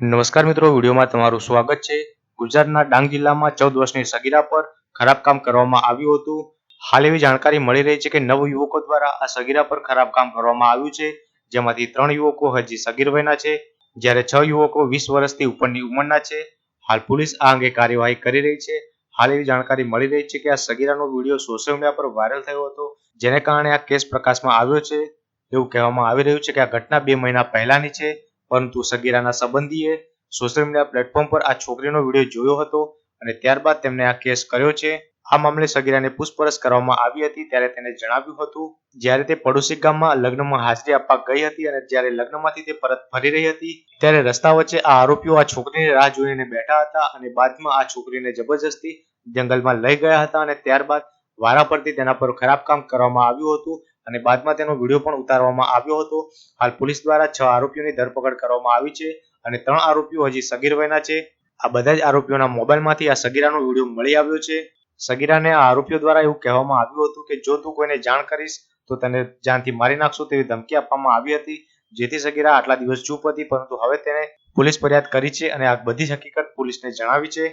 નમસ્કાર મિત્રો, વિડીયોમાં તમારું સ્વાગત છે. ગુજરાતના ડાંગ જિલ્લામાં ચૌદ વર્ષની સગીરા પર ખરાબ કામ કરવામાં આવ્યું હતું. હાલ એવી જાણકારી મળી રહી છે કે નવ યુવકો દ્વારા આ સગીરા પર ખરાબ કામ કરવામાં આવ્યું છે. જેમાંથી ત્રણ યુવકો હજી સગીર વયના છે. જ્યારે છ યુવકો વીસ વર્ષથી ઉપરની ઉંમરના છે. હાલ પોલીસ આ અંગે કાર્યવાહી કરી રહી છે. હાલ એવી જાણકારી મળી રહી છે કે આ સગીરાનો વીડિયો સોશિયલ મીડિયા પર વાયરલ થયો હતો, જેને કારણે આ કેસ પ્રકાશમાં આવ્યો છે. એવું કહેવામાં આવી રહ્યું છે કે આ ઘટના બે મહિના પહેલાની છે. પરંતુ સગીરાના સંબંધીએ સોશિયલ મીડિયા પ્લેટફોર્મ પર આ છોકરીનો વીડિયો જોયો હતો અને ત્યારબાદ તેમણે આ કેસ કર્યો છે. આ મામલે સગીરાને પૂછપરછ કરવામાં આવી હતી ત્યારે તેને જણાવ્યું હતું. જ્યારે તે પડોશી ગામમાં લગ્નમાં હાજરી આપવા ગઈ હતી અને જ્યારે લગ્નમાંથી તે પરત ફરી રહી હતી, ત્યારે રસ્તા વચ્ચે આ આરોપીઓ આ છોકરીને રાહ જોઈને બેઠા હતા અને બાદમાં આ છોકરીને જબરજસ્તી જંગલમાં લઈ ગયા હતા અને ત્યારબાદ વારા પરથી તેના પર ખરાબ કામ કરવામાં આવ્યું હતું. અને બાદમાં તેનો વીડિયો પણ ઉતારવામાં આવ્યો હતો. હાલ પોલીસ દ્વારા છ આરોપીઓની ધરપકડ કરવામાં આવી છે અને ત્રણ આરોપીઓ હજી સગીર વયના છે. આ બધા જ આરોપીઓના મોબાઈલમાંથી આ સગીરાનો વીડિયો મળી આવ્યો છે. સગીરાને આ આરોપીઓ દ્વારા એવું કહેવામાં આવ્યું હતું કે, જો તું કોઈને જાણ કરીશ, તો તને જાનથી મારી નાખશું તેવી ધમકી આપવામાં આવી હતી. જેથી સગીરા આટલા દિવસ ચૂપ હતી, પરંતુ હવે તેણે પોલીસ ફરિયાદ કરી છે અને આ બધી હકીકત પોલીસને જણાવી છે.